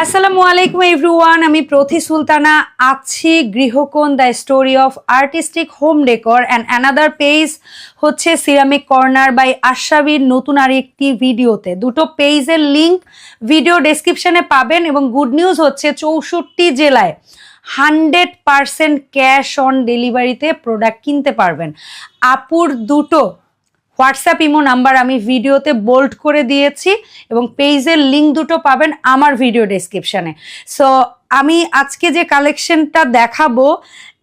আসসালামু আলাইকুম এভরিওয়ান আমি প্রথি সুলতানা। আছি Grihokon the story of artistic home decor and another page হচ্ছে সিরামিক কর্নার বাই আশাবির নতুন আর একটি ভিডিওতে দুটো পেজের লিংক ভিডিও ডেসক্রিপশনে পাবেন এবং গুড নিউজ হচ্ছে চৌষট্টি জেলায় হান্ড্রেড পারসেন্ট ক্যাশ অন ডেলিভারিতে প্রোডাক্ট কিনতে পারবেন। আপুর দুটো হোয়াটসঅ্যাপ ইমো নাম্বার আমি ভিডিওতে বোল্ড করে দিয়েছি এবং পেজের লিঙ্ক দুটো পাবেন আমার ভিডিও ডেসক্রিপশনে সো আমি আজকে যে কালেকশনটা দেখাবো,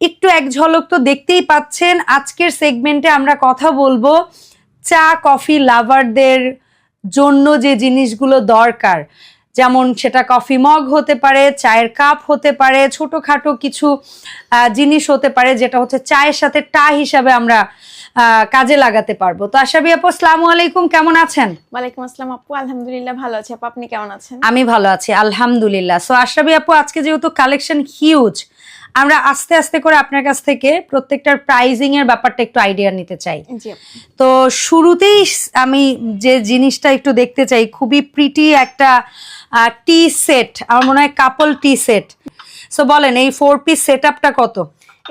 একটু এক ঝলক তো দেখতেই পাচ্ছেন, আজকের সেগমেন্টে আমরা কথা বলব চা কফি লাভারদের জন্য যে জিনিসগুলো দরকার। যেমন সেটা কফি মগ হতে পারে, চায়ের কাপ হতে পারে, ছোটোখাটো কিছু জিনিস হতে পারে, যেটা হচ্ছে চায়ের সাথে টা হিসাবে আমরা কাজে লাগাতে পারব। তো আশাবি আপু আসসালামু আলাইকুম কেমন আছেন? ওয়ালাইকুম আসসালাম আপু আলহামদুলিল্লাহ ভালো আছি। আপু আপনি কেমন আছেন? আমি ভালো আছি আলহামদুলিল্লাহ। সো আশরাবি আপু আজকে যেহেতু কালেকশন হিউজ আমরা আস্তে আস্তে করে আপনার কাছ থেকে প্রত্যেকটার প্রাইজিং এর ব্যাপারটা একটু আইডিয়া নিতে চাই। তো শুরুতেই আমি যে জিনিসটা একটু দেখতে চাই খুবই প্রিটি একটা টি সেট আমার মনে হয় কাপল টি সেট সো বলেন এই ফোর পিস সেট আপটা কত?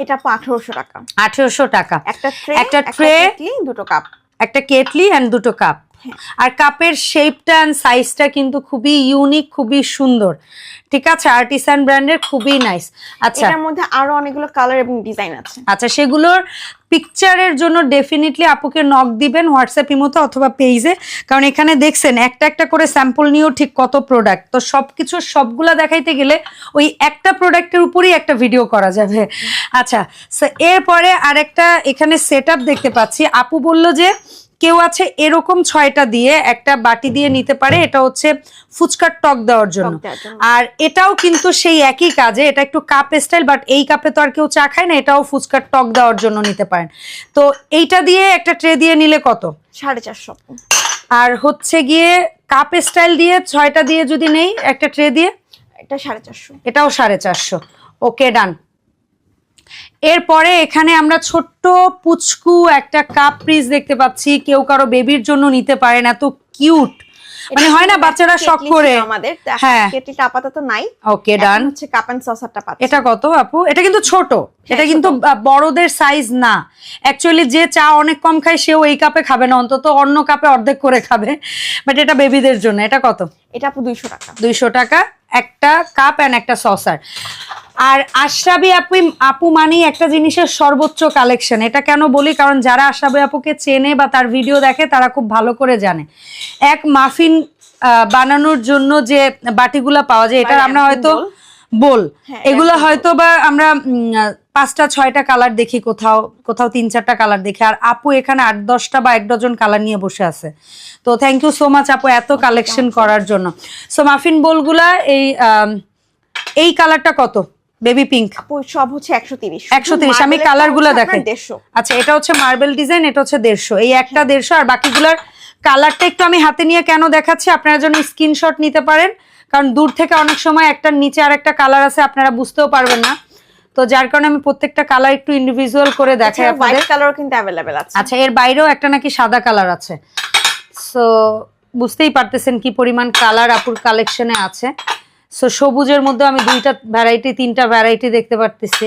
এটা আপু আঠারোশো টাকা। আঠেরোশো টাকা। একটা ট্রে একটা ট্রে দুটো কাপ একটা কেটলি অ্যান্ড দুটো কাপ আর কাপের শেপটা অ্যান্ড সাইজটা কিন্তু খুবই ইউনিক খুবই সুন্দর। ঠিক আছে? আর্টিসান ব্র্যান্ডের খুবই নাইস আচ্ছা। এটার মধ্যে আরও অনেকগুলো কালার এবং ডিজাইন আছে। আচ্ছা সেগুলোর পিকচারের জন্য ডেফিনেটলি আপুকে নক দিবেন হোয়াটসঅ্যাপ ইমোতে অথবা পেজে কারণ এখানে দেখছেন একটা একটা করে স্যাম্পল নিয়েও ঠিক কত প্রোডাক্ট তো সব কিছু সবগুলা দেখাইতে গেলে ওই একটা প্রোডাক্টের উপরেই একটা ভিডিও করা যাবে। আচ্ছা এরপরে আরেকটা এখানে সেট দেখতে পাচ্ছি। আপু বলল যে কেউ আছে এরকম ছয়টা দিয়ে একটা বাটি দিয়ে নিতে পারে এটা হচ্ছে ফুচকার টক দেওয়ার জন্য। আর এটাও কিন্তু সেই একই কাজে এটা একটু কাপ স্টাইল বাট এই কাপে তো আর কেউ চা খায় না এটাও ফুচকার টক দেওয়ার জন্য নিতে পারেন। তো এইটা দিয়ে একটা ট্রে দিয়ে নিলে কত? সাড়ে চারশো। আর হচ্ছে গিয়ে কাপ স্টাইল দিয়ে ছয়টা দিয়ে যদি নেই একটা ট্রে দিয়ে? এটা সাড়ে চারশো। এটাও সাড়ে চারশো। ওকে ডান এরপরে এখানে আমরা ছোট্ট পুচকু একটা কাপ পিস দেখতে পাচ্ছি। কেউ কারও বেবির জন্য নিতে পারেন এত কিউট মানে হয় না বাচ্চারা শখ করে। আমাদের হ্যাঁ। কেটলিটা আপাতত নাই। ওকে ডান হচ্ছে কাপ এন্ড সসারটা পাচ্ছি। এটা কত আপু? এটা কিন্তু ছোট। এটা হ্যাঁ, কিন্তু বড়দের সাইজ না। অ্যাকচুয়ালি যে চা অনেক কম খায় সেও এই কাপে খাবে না। অন্তত অন্য কাপে অর্ধেক করে খাবে। বাট এটা বেবিদের জন্য। এটা কত? এটা আপু দুইশো টাকা। দুইশো টাকা। একটা কাপ অ্যান্ড একটা সসার আর আশরাবি আপু আপু মানেই একটা জিনিসের সর্বোচ্চ কালেকশন এটা কেন বলি? কারণ যারা আশরাবি আপুকে চেনে বা তার ভিডিও দেখে তারা খুব ভালো করে জানে। এক মাফিন আহ, বানানোর জন্য যে বাটিগুলা পাওয়া যায় এটা আমরা হয়তো বোল। হ্যাঁ, এগুলো হয়তো বা আমরা পাঁচটা ছয়টা কালার দেখি কোথাও কোথাও তিন চারটা কালার দেখি। আর আপু এখানে আট দশটা বা এক ডজন কালার নিয়ে বসে আছে। তো থ্যাংক ইউ সো মাচ আপু এত কালেকশন করার জন্য। সো মাফিন বোলগুলা এই এই কালারটা কত? বেবি পিঙ্ক আপু সব হচ্ছে একশো তিরিশ। 130 আমি colour গুলো দেখাই। দেড়শো। আচ্ছা এটা হচ্ছে মার্বেল ডিজাইন এটা হচ্ছে দেড়শো। এই একটা দেড়শো আর বাকিগুলার কালারটা একটু আমি হাতে নিয়ে কেন দেখাচ্ছি আপনারা যেন স্ক্রিনশট নিতে পারেন। কারণ দূর থেকে অনেক সময় একটার নিচে আর একটা কালার আছে আপনারা বুঝতেও পারবেন না। তো যার কারণে আমি প্রত্যেকটা কালার একটু ইন্ডিভিজুয়াল করে দেখাই আপনাদের কালারও কিন্তু অ্যাভেলেবেল আছে। আচ্ছা এর বাইরেও একটা নাকি সাদা কালার আছে। সো বুঝতেই পারতেছেন কি পরিমাণ কালার আপুর কালেকশনে আছে। সো সবুজের মধ্যে আমি দুইটা ভ্যারাইটি তিনটা ভ্যারাইটি দেখতে পারতেছি।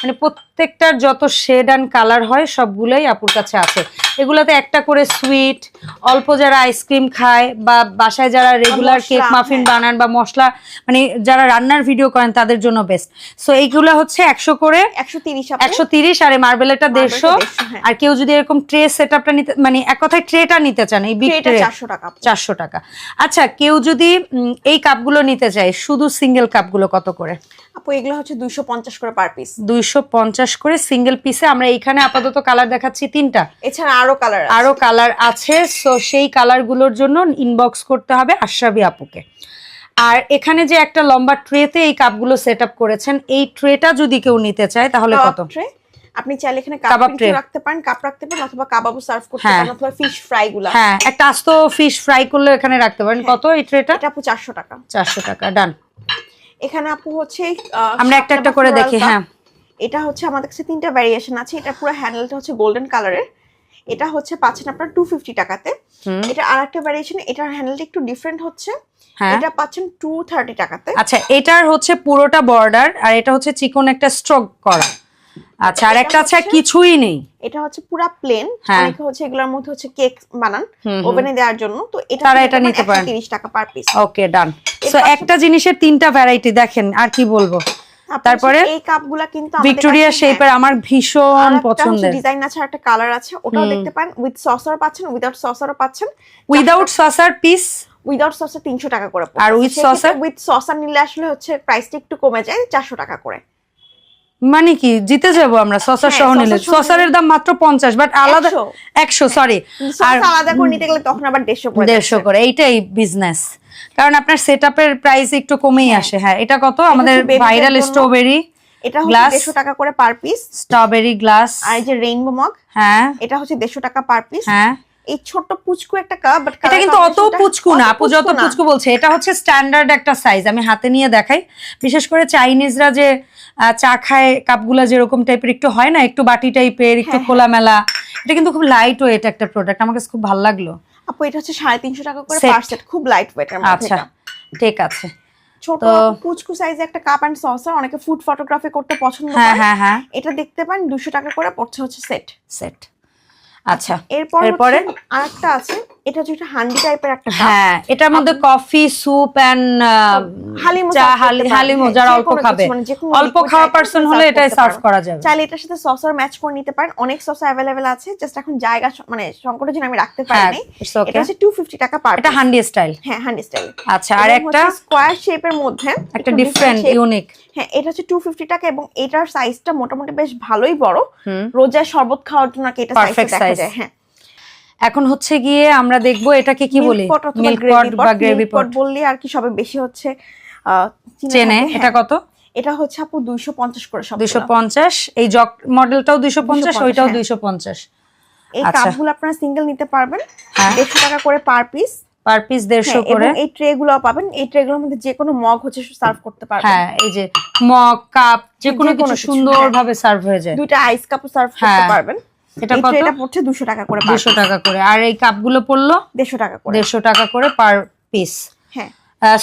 মানে প্রত্যেকটার যত শেড অ্যান্ড কালার হয় সবগুলোই আপুর কাছে আছে। এগুলোতে একটা করে সুইট অল্প যারা আইসক্রিম খায় বা বাসায় যারা রেগুলার কেক মাফিন। বানান বা মশলা মানে যারা রান্নার ভিডিও করেন তাদের জন্য বেস্ট সো এইগুলো হচ্ছে একশো করে একশো তিরিশ আর এই মার্বেলেরটা দেড়শো। 150, হ্যাঁ। আর কেউ যদি এরকম ট্রে সেট আপটা নিতে মানে এক কথায় ট্রেটা নিতে চান এই বিগ ট্রে চারশো টাকা চারশো টাকা। আচ্ছা কেউ যদি এই কাপগুলো নিতে চায় শুধু সিঙ্গেল কাপগুলো কত করে? আপু এগুলো হচ্ছে দুইশো পঞ্চাশ করে পার পিস দুইশো পঞ্চাশ করে সিঙ্গেল পিসে আমরা এইখানে আপাতত কালার দেখাচ্ছি তিনটা। এছাড়া আরও কালার আরও কালার আছে সো সেই কালারগুলোর জন্য ইনবক্স করতে হবে আশরাবি আপুকে। আর এখানে যে একটা লম্বা ট্রেতে এই কাপগুলো সেট আপ করেছেন এই ট্রেটা যদি কেউ নিতে চায় তাহলে কত? ট্রে আপনি চাইলে এখানে কাবাব। রাখতে পারেন কাপ রাখতে পারেন অথবা কাবাবও সার্ভ করতে হ্যাঁ। পারেন অথবা ফিশ ফ্রাই গুলা হ্যাঁ একটা আস্ত ফিশ ফ্রাই করলে এখানে রাখতে পারেন। কত এই ট্রেটা এটা আপু চারশো টাকা। চারশো টাকা ডান এখানে আপু হচ্ছে আমরা একটা একটা করে দেখি হ্যাঁ। এটা হচ্ছে আমাদের কাছে তিনটা ভ্যারিয়েশন আছে। এটা পুরো হ্যান্ডেলটা হচ্ছে গোল্ডেন কালারের এটা হচ্ছে পাচ্ছেন আপনার টু ফিফটি টাকাতে। এটা আর একটা ভ্যারিয়েশন এটার হ্যান্ডেলটা একটু ডিফারেন্ট হচ্ছে। হ্যাঁ। এটা পাচ্ছেন টু থার্টি টাকাতে। আচ্ছা এটার হচ্ছে পুরোটা বর্ডার আর এটা হচ্ছে চিকন একটা স্ট্রোক করা। আচ্ছা আর একটা আছে কিছুই নেই। এটা হচ্ছে পুরা প্লেন হ্যাঁ। অনেকে হচ্ছে এগুলোর মধ্যে হচ্ছে কেক বানান। ওভেনে দেওয়ার জন্য। তো এটা তারা এটা নিতে পারেন। তিরিশ টাকা per piece okay done so একটা জিনিসের তিনটা ভ্যারাইটি দেখেন আর কি বলব? তারপরে? এই কাপগুলা কিন্তু ভিক্টোরিয়া শেপের আমার ভীষণ আর পছন্দের। ডিজাইন আছে একটা কালার আছে ওটাও দেখতে পান উইথ সসার পাচ্ছেন উইদাউট সসারও পাচ্ছেন। Without saucer piece without saucer তিনশো টাকা করে আর with saucer? উইথ সসার নিলে আসলে হচ্ছে প্রাইসটা একটু কমে যায় চারশো টাকা করে। মানে কি জিতে যাব আমরা সসার হ্যাঁ, সহ নিলে। সসারের দাম মাত্র পঞ্চাশ বাট আলাদা 100 একশো সরি সস আলাদা করে নিতে গেলে তখন আবার দেড়শো করে দেড়শো করে এইটাই বিজনেস কারণ আপনার সেট আপের প্রাইস একটু কমেই আসে। হ্যাঁ এটা কত? আমাদের ভাইরাল স্ট্রবেরি এটা হচ্ছে টাকা করে পার পিস স্ট্রবেরি গ্লাস আর এই যে রেইনবো মগ হ্যাঁ। এটা হচ্ছে দেড়শো টাকা পার পিস হ্যাঁ। এই পুচকু একটা কাপ বাট এটা কিন্তু অত পুচকু না আপু যত পুচকু বলছে এটা হচ্ছে স্ট্যান্ডার্ড একটা সাইজ আমি হাতে নিয়ে দেখাই। বিশেষ করে চাইনিজরা যে চা খায় কাপগুলা যেরকম টাইপের একটু হয় না একটু বাটি টাইপের একটু হ্যাঁ, খোলামেলা এটা কিন্তু খুব লাইট ওয়েট একটা প্রোডাক্ট আমার কাছে খুব ভালো লাগল। আপু এটা হচ্ছে সাড়ে তিনশো টাকা করে পার সেট খুব লাইট ওয়েটার মধ্যে আচ্ছা ঠিক আছে। ছোট কুচকু সাইজে একটা কাপ এন্ড সসার অনেকে ফুড ফটোগ্রাফি করতে পছন্দ হ্যাঁ করে। হ্যাঁ হ্যাঁ। এটা দেখতে পান দুশো টাকা করে পড়ছে হচ্ছে সেট সেট আচ্ছা এরপর এরপরে? আরেকটা আছে এটা হচ্ছে একটা হান্ডি টাইপের একটা হ্যাঁ এটার মধ্যে কফি স্যুপ এন্ড চা হ্যাঁ, যারা অল্প খাবে। মানে অল্প খাওয়া পার্সন হলে সার্ভ করা যাবে। চাইলে এটার সাথে সসার ম্যাচ করে নিতে পারেন। অনেক সস অ্যাভেলেবেল আছে জাস্ট এখন জায়গা মানে সংকটের জন্য আমি রাখতে হ্যাঁ পারিনি। এটা হচ্ছে টু ফিফটি টাকা পার এটা হান্ডি স্টাইল হ্যাঁ হান্ডি স্টাইল আচ্ছা আর একটা? স্কোয়ার শেপের মধ্যে একটা ডিফারেন্ট ইউনিক হ্যাঁ এটা হচ্ছে টু ফিফটি টাকা এবং এটার সাইজটা মোটামুটি বেশ ভালোই বড়। রোজায় শরবত খাওয়ার জন্য এটা সাইজটা দেখা যায়। হ্যাঁ। এখন হচ্ছে গিয়ে আমরা দেখব এটাকে কি বলি? মিল্ক পট বা গ্রেভি পট বললে আর কি সবে বেশি হচ্ছে চেনে এটা হ্যাঁ। কত? এটা হচ্ছে আপু দুইশো পঞ্চাশ করে সব দুইশো পঞ্চাশ। এই জগ মডেলটাও দুইশো পঞ্চাশ 250, ওইটাও হ্যাঁ। দুইশো পঞ্চাশ। এই আচ্ছা। কাপগুলো আপনারা সিঙ্গেল নিতে পারবেন। হ্যাঁ। দেড়শো টাকা করে পার পিস পার পিস দেড়শো করে। এই ট্রে গুলো পাবেন। এই ট্রে গুলোর মধ্যে যে কোনো মগ হচ্ছে সার্ভ করতে পারবেন। হ্যাঁ এই যে মগ কাপ যে কোনো কিছু কিছু, সুন্দর ভাবে সার্ভ হয়ে যায়। দুইটা আইস কাপও সার্ভ করতে হ্যাঁ। পারবেন। এটা এই কত? ট্রেটা পড়ছে দুশো টাকা করে দুশো টাকা করে। আর এই কাপগুলো পড়ল? দেড়শো টাকা করে। দেড়শো টাকা করে পার পিস হ্যাঁ।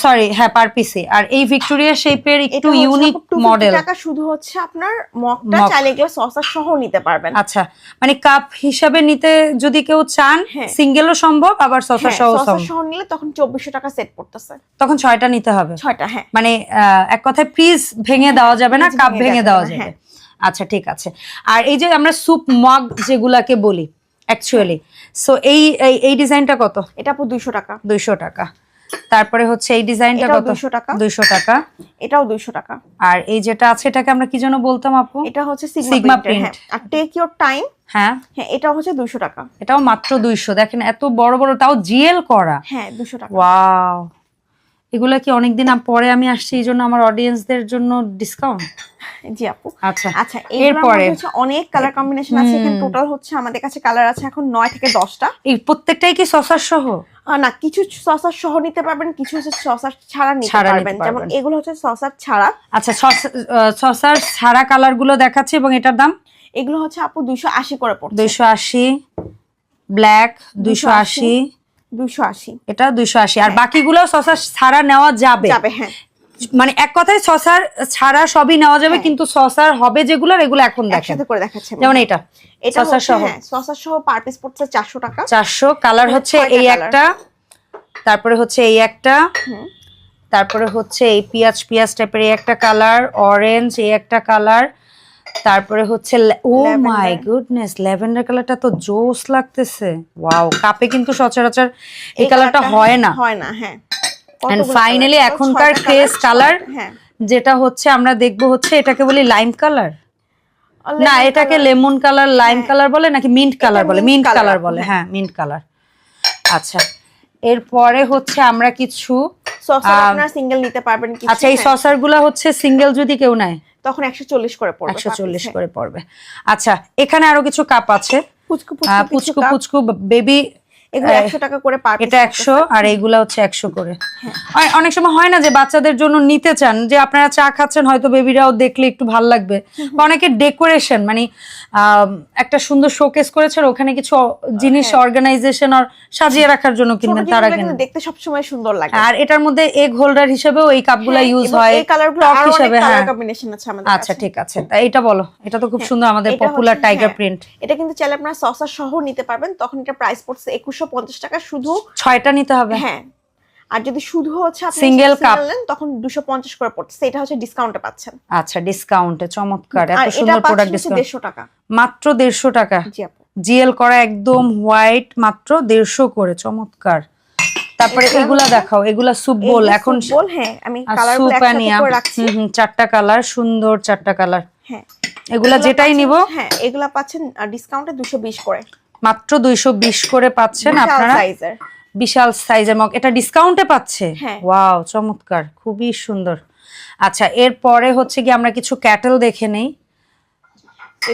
সরি হ্যাঁ পার পিসে আর এই ভিক্টোরিয়া শেপের একটু ইউনিক মডেল টাকা শুধু হচ্ছে আপনার মগটা মগ। চাইলে এগুলো সসার সহ নিতে পারবেন। আচ্ছা মানে কাপ হিসাবে নিতে যদি কেউ চান হ্যাঁ। সিঙ্গেলও সম্ভব আবার সসা হ্যাঁ, সহ সসার সহ নিলে তখন চব্বিশশো টাকা সেট পড়তেছে। তখন ছয়টা নিতে হবে। ছয়টা হ্যাঁ। মানে এক কথায় পিস ভেঙে দেওয়া যাবে না কাপ ভেঙে দেওয়া যাবে আচ্ছা ঠিক আছে। আর এই যে আমরা স্যুপ মগ যেগুলাকে বলি অ্যাকচুয়ালি সো এই এই- ডিজাইনটা কত? এটা আপু দুইশো টাকা। দুইশো টাকা। তারপরে হচ্ছে এই ডিজাইনটা এটাও কত? 200 টাকা। দুইশো টাকা। এটাও দুইশো টাকা। আর এই যেটা আছে এটাকে আমরা কি জন্য বলতাম আপু? এটা হচ্ছে সিগমা প্রিন্ট হ্যাঁ। আর টেক ইওর টাইম হ্যাঁ। হ্যাঁ এটা হচ্ছে দুইশো টাকা। এটাও মাত্র দুইশো। দেখেন এত বড় বড় তাও জিএল করা। হ্যাঁ দুশো টাকা। ওয়াও। এগুলা কি অনেকদিন পরে আমি আসছি এই জন্য আমার অডিয়েন্সদের জন্য ডিসকাউন্ট জি আপু। আচ্ছা। আচ্ছা এরপরে? অনেক কালার কম্বিনেশন আছে। এখানে টোটাল হচ্ছে আমাদের কাছে কালার আছে এখন নয় থেকে দশটা। এই প্রত্যেকটাই কি সসার সহ? না কিছু সসার সহ নিতে পারবেন কিছু হচ্ছে সসার ছাড়া নিতে পারবেন। যেমন এগুলো হচ্ছে সসার ছাড়া। আচ্ছা সস- সসার সারা কালারগুলো দেখাচ্ছে এবং এটার দাম? এগুলো হচ্ছে আপু দুইশো আশি করে পড়ছে। দুইশো আশি ব্ল্যাক দুইশো আশি। দুইশো আশি। এটা দুইশো আশি। আর বাকিগুলো সসার ছাড়া নেওয়া যাবে? যাবে হ্যাঁ। মানে এক কথায় সসার ছাড়া সবই নেওয়া যাবে হ্যাঁ। কিন্তু সসার হবে যেগুলো এগুলো এখন দেখেন। করে দেখাচ্ছে যেমন এটা। এটা সসার সহ হ্যাঁ সসার সহ পার পিস পড়ছে চারশো টাকা। চারশো। কালার মানে হচ্ছে এই একটা তারপরে হচ্ছে এই একটা তারপরে হচ্ছে এই পিঁয়াজ পিঁয়াজ টাইপের এই একটা কালার অরেঞ্জ এই একটা কালার তারপরে হচ্ছে ও মাই গুডনেস ল্যাভেন্ডার কালারটা তো জোস লাগতেছে। ওয়াও কাপে কিন্তু সচরাচর এই কালারটা হয় না। হয় না হ্যাঁ। Finally colour? এখনকার ছয়টা কালার হ্যাঁ। যেটা হচ্ছে আমরা দেখব হচ্ছে এটাকে বলি লাইম কালার না এটাকে লেমন কালার লাইম। কালার বলে নাকি মিন্ট কালার বলে? মিন্ট কালার বলে। হ্যাঁ মিন্ট কালার আচ্ছা এরপরে হচ্ছে আমরা কিছু সসার আপনারা সিঙ্গেল নিতে পারবেন আচ্ছা এই সসারগুলো সসারগুলা হচ্ছে সিঙ্গেল যদি কেউ নেয় তখন একশো চল্লিশ করে পড়বে একশো per piece, চল্লিশ হ্যাঁ। করে পড়বে। আচ্ছা এখানে আরও কিছু কাপ আছে। পুচকু পুচকু পুচকু পুচকু বেবি এগুলো এই, একশো টাকা করে পার এটা একশো আর এইগুলা হচ্ছে একশো করে। হ্যাঁ। অনেক সময় হয় না যে বাচ্চাদের জন্য নিতে চান যে আপনারা চা খাচ্ছেন হয়তো বেবিরাও দেখলে একটু ভালো লাগবে। বা অনেকে ডেকোরেশন মানে একটা সুন্দর শোকেস করেছেন ওখানে কিছু জিনিস হ্যাঁ। অর্গানাইজেশন আর সাজিয়ে রাখার জন্য কিনবেন তারা কিন্তু দেখতে সবসময় সুন্দর লাগে। আর এটার মধ্যে এগ হোল্ডার হিসেবেও এই কাপগুলা হ্যাঁ, ইউজ হয় এই কালারগুলো টপ অনেক কালার হ্যাঁ। কম্বিনেশন আছে আমাদের আচ্ছা ঠিক আছে। এটা বলো এটা তো খুব হ্যাঁ, সুন্দর আমাদের পপুলার টাইগার হ্যাঁ, প্রিন্ট এটা কিন্তু চাইলে আপনারা সসা সহ নিতে পারবেন তখন এটা প্রাইস পড়ছে পঞ্চাশ টাকা শুধু ছয়টা নিতে হবে। হ্যাঁ। আর যদি শুধু হচ্ছে আপনি Single single নেন তখন দুশো পঞ্চাশ করে পড়ছে। এটা হচ্ছে ডিসকাউন্টে পাচ্ছেন। আচ্ছা ডিসকাউন্টে চমৎকার। এত সুন্দর প্রোডাক্ট ডিসকাউন্ট টাকা। মাত্র দেড়শো টাকা। জি আপু। জিএল করা একদম হোয়াইট মাত্র দেড়শো করে। চমৎকার। তারপরে এগুলা দেখাও এগুলা স্যুপ বোল এখন bowl, হ্যাঁ আমি করে রাখছি। হুম চারটা কালার সুন্দর চারটা কালার হ্যাঁ। এগুলা যেটাই নিব। হ্যাঁ এগুলা পাচ্ছেন ডিসকাউন্টে দুশো বিশ করে। মাত্র দুইশো বিশ করে পাচ্ছেন আপনারা। সাইজের বিশাল সাইজের মগ এটা ডিসকাউন্টে পাচ্ছে? হ্যাঁ। ওয়াও চমৎকার খুবই সুন্দর। আচ্ছা এরপরে হচ্ছে কি আমরা কিছু ক্যাটেল দেখে নেই।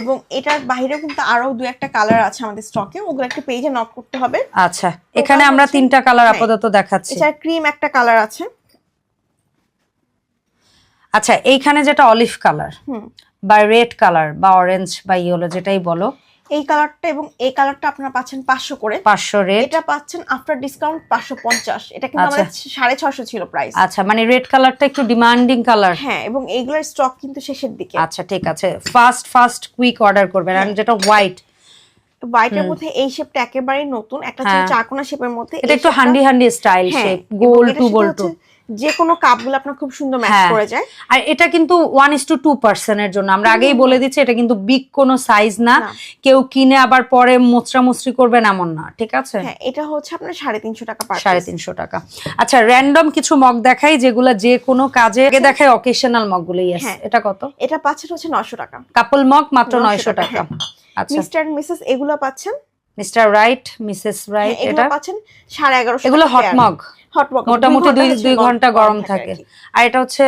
এবং এটার বাইরেও কিন্তু আরও দু একটা কালার আছে আমাদের স্টকে ওগুলো একটা পেজে নক করতে হবে। আচ্ছা এখানে আমরা তিনটা কালার হ্যাঁ। আপাতত দেখাচ্ছি। এছাড়া ক্রিম একটা কালার আছে। আচ্ছা এইখানে যেটা অলিভ কালার বা রেড কালার বা অরেঞ্জ বা ইয়েলো যেটাই বলো এই কালারটা এবং এই কালারটা আপনারা পাচ্ছেন পাঁচশো করে। পাঁচশো রেড এটা পাচ্ছেন আফটার ডিসকাউন্ট পাঁচশো পঞ্চাশ। এটা কিন্তু আচ্ছা। আমাদের সাড়ে ছশো ছিল প্রাইস আচ্ছা মানে রেড কালারটা একটু ডিমান্ডিং কালার হ্যাঁ এবং এইগুলোর স্টক কিন্তু শেষের দিকে। আচ্ছা ঠিক আছে। ফাস্ট ফাস্ট কুইক অর্ডার করবেন। আর যেটা হোয়াইট হোয়াইটের মধ্যে এই শেপটা একেবারেই নতুন। একটা হ্যাঁ। চারকোনা শেপের মধ্যে এটা একটু হান্ডি হান্ডি স্টাইল হ্যাঁ, শেপ গোল টু গোল টু। যে কোনো কাপগুলো আপনার খুব সুন্দর ম্যাচ হ্যাঁ। করে যায়। আর এটা কিন্তু ওয়ান ইস টু টু পার্সেন্টের জন্য। আমরা আগেই বলে দিচ্ছি এটা কিন্তু বিগ কোনো সাইজ না। কেউ কিনে আবার পরে মোচরা মুচরি করবেন এমন না ঠিক আছে? হ্যাঁ এটা হচ্ছে আপনার সাড়ে তিনশো টাকা সাড়ে তিনশো টাকা। আচ্ছা র্যান্ডম কিছু মগ দেখাই যেগুলা যে কোনো কাজে দেখায় অকেশনাল মগগুলো ইয়েস হ্যাঁ। এটা কত? এটা পাচ্ছেন হচ্ছে নশো টাকা। কাপল মগ মাত্র নয়শো টাকা, টাকা। আচ্ছা। মিস্টার মিসেস এগুলো পাচ্ছেন মিস্টার রাইট মিসেস রাইট এটা? পাচ্ছেন সাড়ে এগারোশো এগুলো হট মগ হট মগ মোটামুটি দুই দুই ঘণ্টা গরম থাকে আর এটা হচ্ছে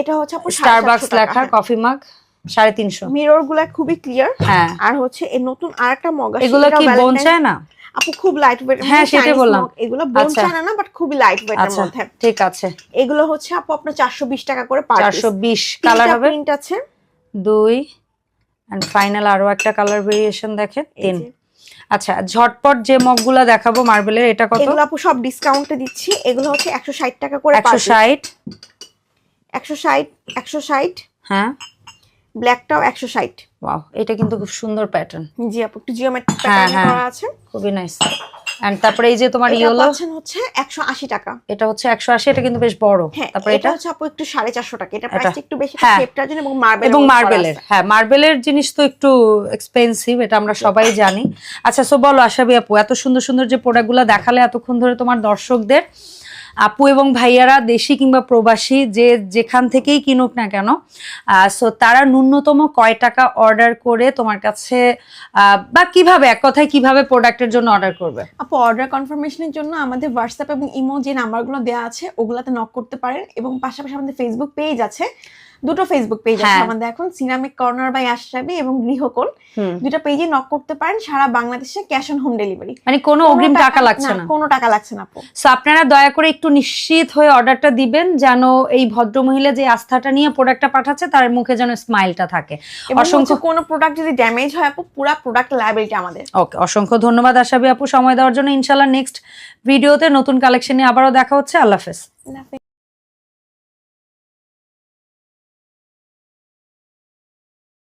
এটা হচ্ছে আপনার স্টারবাকস লেখা কফি মগ সাড়ে তিনশো। মিররগুলা খুবই ক্লিয়ার হ্যাঁ। আর হচ্ছে এই নতুন আরেকটা মগ আছে এগুলো কি বোন চায় না? আপু খুব লাইট ওয়েট হ্যাঁ, সেটাই বললাম। এগুলো বোন আচ্ছা। চায় না বাট খুবই লাইট ওয়েটের আচ্ছা মধ্যে। ঠিক আছে। এগুলো হচ্ছে আপু আপনার চারশো বিশ টাকা করে পার চারশো বিশ কালার হবে? প্রিন্ট আছে। দুই এন্ড ফাইনাল আরও একটা কালার ভেরিয়েশন দেখেন তিন। আচ্ছা ঝটপট যে মগগুলা দেখাবো মার্বেলের এটা কত? এগুলো আপু সব ডিসকাউন্টে দিচ্ছি। এগুলো হচ্ছে একশো ষাট টাকা করে একশো ষাট? একশো ষাট একশো ষাট। হ্যাঁ। ব্ল্যাকটাও একশো ষাট। ওয়াও এটা কিন্তু খুব সুন্দর প্যাটার্ন জি আপু একটু জিওমেট্রিক প্যাটার্ন হ্যাঁ। করা আছে। খুবই নাইস এন্ড তারপরে এই যে তোমার ইয়েলো পাচ্ছেন হচ্ছে একশো আশি টাকা। এটা হচ্ছে একশো আশি এটা কিন্তু বেশ বড়। হ্যাঁ তারপরে এটা হচ্ছে আপু একটু সাড়ে চারশো টাকা। এটা প্রাইস একটু বেশি হ্যাঁ। শেপটার জন্য এবং মার্বেল এবং মার্বেলের হ্যাঁ মার্বেলের জিনিস তো একটু এক্সপেন্সিভ এটা আমরা সবাই জানি। আচ্ছা সো বলো আশাবি আপু এত সুন্দর সুন্দর যে প্রোডাক্টগুলো দেখালে এতক্ষণ ধরে তোমার দর্শকদের আপু এবং ভাইয়ারা, দেশি কিংবা প্রবাসী, যে যেখান থেকেই কিনুক না কেন সো তারা ন্যূনতম কয় টাকা অর্ডার করে তোমার কাছে বা কীভাবে, এক কথায় কীভাবে প্রোডাক্টের জন্য অর্ডার করবে? আপু অর্ডার কনফার্মেশনের জন্য আমাদের হোয়াটসঅ্যাপ এবং ইমো যে নাম্বারগুলো দেওয়া আছে, ওগুলাতে নক করতে পারেন এবং পাশাপাশি আমাদের ফেসবুক পেজ আছে। দুটো ফেসবুক পেজ আছে হ্যাঁ। আমাদের এখন সিনামিক কর্নার বাই আশরাবি এবং গৃহকোণ দুটো পেজে নক করতে পারেন সারা বাংলাদেশে ক্যাশ অন হোম ডেলিভারি মানে কোনো অগ্রিম টাকা লাগছে না কোনো টাকা লাগছে না আপু। সো আপনারা দয়া করে একটু নিশ্চিত হয়ে অর্ডারটা দিবেন যেন এই ভদ্রমহিলা যে আস্থাটা নিয়ে প্রোডাক্টটা পাঠাচ্ছে তার মুখে যেন স্মাইলটা থাকে। অসংখ্য কোনো প্রোডাক্ট যদি ড্যামেজ হয় আপু পুরো প্রোডাক্ট লায়াবিলিটি আমাদের। ওকে অসংখ্য ধন্যবাদ আশাবি আপু সময় দেওয়ার জন্য। ইনশাল্লাহ নেক্সট ভিডিওতে নতুন কালেকশন নিয়ে আবারও দেখা হচ্ছে। আল্লাহ হাফেজ। আল্লাহ হাফেজ।